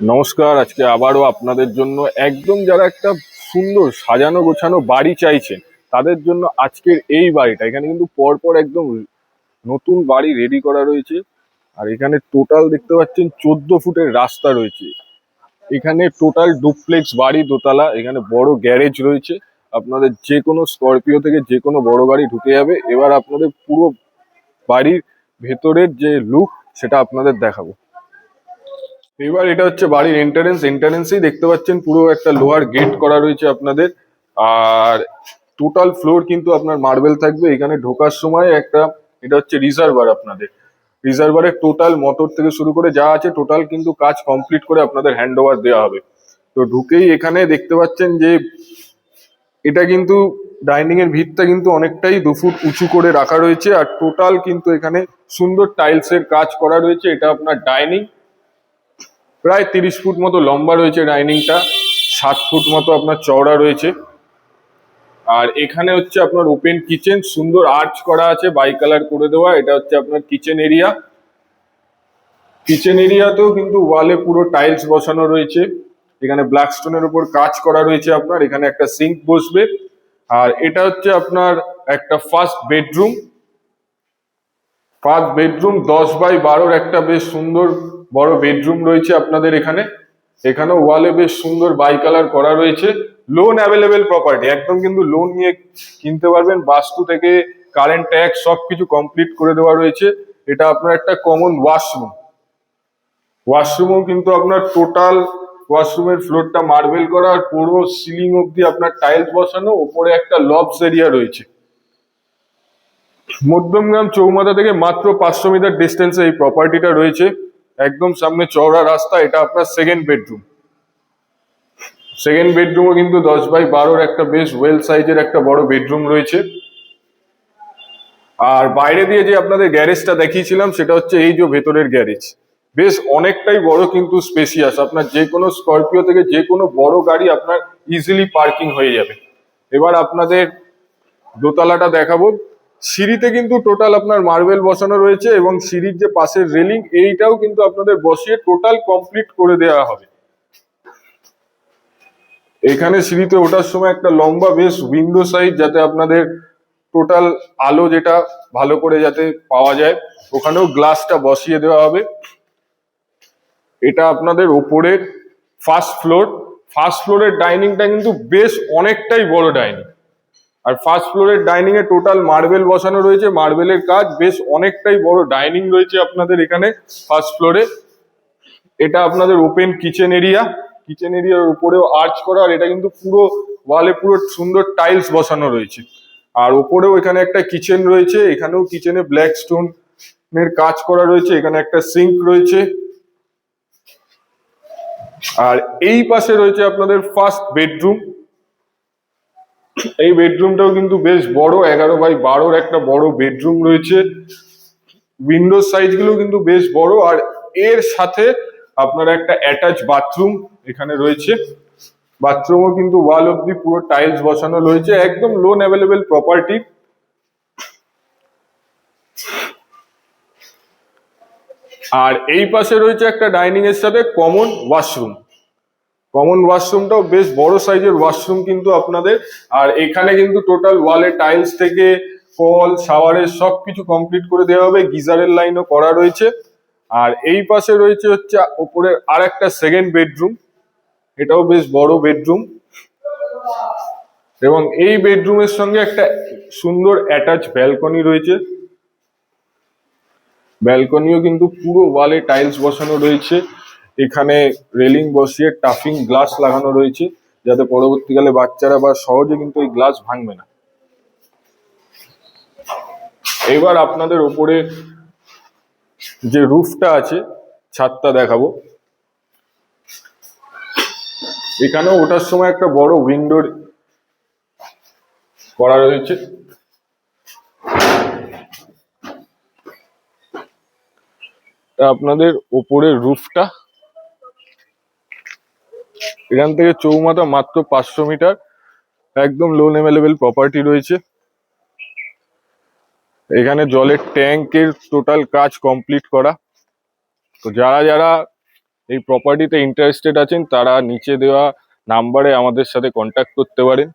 নমস্কার, আজকে আবারও আপনাদের জন্য একদম যারা একটা সুন্দর সাজানো গোছানো বাড়ি চাইছেন, তাদের জন্য আজকের এই বাড়িটা। এখানে কিন্তু পরপর একদম নতুন বাড়ি রেডি করা রয়েছে। আর এখানে টোটাল দেখতে পাচ্ছেন চোদ্দ ফুটের রাস্তা রয়েছে। এখানে টোটাল ডুপ্লেক্স বাড়ি দোতলা, এখানে বড় গ্যারেজ রয়েছে। আপনাদের যে কোনো স্করপিও থেকে যে কোনো বড় গাড়ি ঢুকে যাবে। এবার আপনাদের পুরো বাড়ির ভেতরের যে লুক সেটা আপনাদের দেখাবো। এবার এটা হচ্ছে বাড়ির এন্টারেন্স এন্টারেন্সেই দেখতে পাচ্ছেন পুরো একটা লোহার গেট করা রয়েছে আপনাদের। আর টোটাল ফ্লোর কিন্তু আপনার মার্বেল থাকবে। এখানে ঢোকার সময় একটা, এটা হচ্ছে রিজার্ভার আপনাদের। রিজার্ভারের টোটাল মোটর থেকে শুরু করে যা আছে টোটাল কিন্তু কাজ কমপ্লিট করে আপনাদের হ্যান্ড ওভার দেওয়া হবে। তো ঢুকেই এখানে দেখতে পাচ্ছেন যে, এটা কিন্তু ডাইনিং এর ভিতটা কিন্তু অনেকটাই দু ফুট উঁচু করে রাখা রয়েছে। আর টোটাল কিন্তু এখানে সুন্দর টাইলস এর কাজ করা রয়েছে। এটা আপনার ডাইনিং প্রায় তিরিশ ফুট মতো লম্বা রয়েছে ডাইনিংটা সাত ফুট মতো আপনার চওড়া রয়েছে। আর এখানে হচ্ছে আপনার ওপেন কিচেন সুন্দর আর্চ করা আছে বাই কালার করে দেওয়া, এটা হচ্ছে আপনার কিচেন এরিয়া কিচেন এরিয়াতেও কিন্তু ওয়ালে পুরো টাইলস বসানো রয়েছে। এখানে ব্ল্যাক স্টোনের উপর কাজ করা রয়েছে আপনার, এখানে একটা সিঙ্ক বসবে। আর এটা হচ্ছে আপনার একটা ফার্স্ট বেডরুম ফার্স্ট বেডরুম দশ বাই বারোর একটা বেশ সুন্দর বড় বেডরুম রয়েছে আপনাদের এখানে। এখানেও ওয়ালে বেশ সুন্দর বাই কালার করা রয়েছে। লোন অ্যাভেলেবেল প্রপার্টি, একদম কিন্তু লোন নিয়ে কিনতে পারবেন। বাস্তু থেকে কারেন্ট, ট্যাক্স সব কিছু কমপ্লিট করে দেওয়া রয়েছে। এটা আপনার একটা কমন ওয়াশরুম। ওয়াশরুমও কিন্তু আপনার টোটাল ওয়াশরুমের ফ্লোরটা মার্বেল করা আর পুরো সিলিং অবধি আপনার টাইলস বসানো। ওপরে একটা লবস এরিয়া রয়েছে। মধ্যমগ্রাম চৌমাথা থেকে মাত্র পাঁচশো মিটার ডিস্টেন্সে এই প্রপার্টিটা রয়েছে। একদম সামনে চওড়া রাস্তা, এটা আপনার সেকেন্ড বেডরুম সেকেন্ড বেডরুমও কিন্তু দশ বাই বারোর একটা বেশ ওয়েল সাইজের একটা বড় বেডরুম রয়েছে। আর বাইরে দিয়ে যে আপনাদের গ্যারেজটা দেখিয়েছিলাম, সেটা হচ্ছে এই যে ভেতরের গ্যারেজ বেশ অনেকটাই বড় কিন্তু স্পেসিয়াস আপনার যে কোনো স্করপিও থেকে যে কোনো বড় গাড়ি আপনার ইজিলি পার্কিং হয়ে যাবে। এবার আপনাদের দোতলাটা দেখাবো। সিঁড়িতে কিন্তু টোটাল আপনার মার্বেল বসানো রয়েছে এবং সিঁড়ির যে পাশের রেলিং এইটাও কিন্তু আপনাদের বসিয়ে টোটাল কমপ্লিট করে দেওয়া হবে। এখানে সিঁড়িতে ওঠার সময় একটা লম্বা বেশ উইন্ডো সাইজ যাতে আপনাদের টোটাল আলো যেটা ভালো করে যাতে পাওয়া যায়, ওখানেও গ্লাসটা বসিয়ে দেওয়া হবে। এটা আপনাদের ওপরের ফার্স্ট ফ্লোর ফার্স্ট ফ্লোরের ডাইনিংটা কিন্তু বেশ অনেকটাই বড় ডাইনিং আর ফার্স্ট ফ্লোরের ডাইনিং এ টোটাল মার্বেল বসানো রয়েছে। মার্বেলের কাজ বেশ অনেকটাই বড় ডাইনিং রয়েছে আপনাদের এখানে ফার্স্ট ফ্লোরে এটা আপনাদের ওপেন কিচেন এরিয়া কিচেন এরিয়ার উপরেও আর্চ করা আর এটা কিন্তু পুরো ওয়ালে পুরো সুন্দর টাইলস বসানো রয়েছে। আর উপরেও এখানে একটা কিচেন রয়েছে। এখানেও কিচেনে ব্ল্যাক স্টোন এর কাজ করা রয়েছে। এখানে একটা সিঙ্ক রয়েছে। আর এই পাশে রয়েছে আপনাদের ফার্স্ট বেডরুম এই বেডরুমটাও কিন্তু বেশ বড়, এগারো বাই বারোর একটা বড় বেডরুম রয়েছে। উইন্ডোর সাইজগুলো কিন্তু বেশ বড়, আর এর সাথে আপনার একটা অ্যাটাচ বাথরুম এখানে রয়েছে। বাথরুমও কিন্তু ওয়াল অব্দি পুরো টাইলস বসানো রয়েছে, একদম লোন অ্যাভেলেবেল প্রপার্টি আর এই পাশে রয়েছে একটা ডাইনিং এর সাথে কমন ওয়াশরুম কমন ওয়াশরুমটাও বেশ বড় সাইজের ওয়াশরুম কিন্তু আপনাদের। আর এখানে কিন্তু টোটাল ওয়ালে টাইলস থেকে কল শাওয়ারের সব কিছু কমপ্লিট করে দেওয়া হবে। গিজারের লাইনও করা রয়েছে। আর এই পাশে রয়েছে হচ্ছে ওপরের আর একটা সেকেন্ড বেডরুম এটাও বেশ বড় বেডরুম এবং এই বেডরুমের সঙ্গে একটা সুন্দর অ্যাটাচ ব্যালকনি রয়েছে। ব্যালকনিও কিন্তু পুরো ওয়ালে টাইলস বসানো রয়েছে। এখানে রেলিং বসিয়ে টাফিং গ্লাস লাগানো রয়েছে, যাতে পরবর্তীকালে বাচ্চারা বা সহজে কিন্তু এই গ্লাস ভাঙবে না। এবার আপনাদের উপরে যে রুফটা আছে, ছাদটা দেখাবো। এখানেও ওটার সময় একটা বড় উইন্ডোর করা রয়েছে। আপনাদের ওপরের রুফটা এখান থেকে চৌমাথা মাত্র পাঁচশো মিটার। একদম লোন অ্যাভেলেবেল প্রপার্টি রয়েছে। এখানে জলের ট্যাঙ্কের টোটাল কাজ কমপ্লিট করা। তো যারা যারা এই প্রপার্টিতে ইন্টারেস্টেড আছেন, তারা নিচে দেওয়া নাম্বারে আমাদের সাথে কন্ট্যাক্ট করতে পারেন।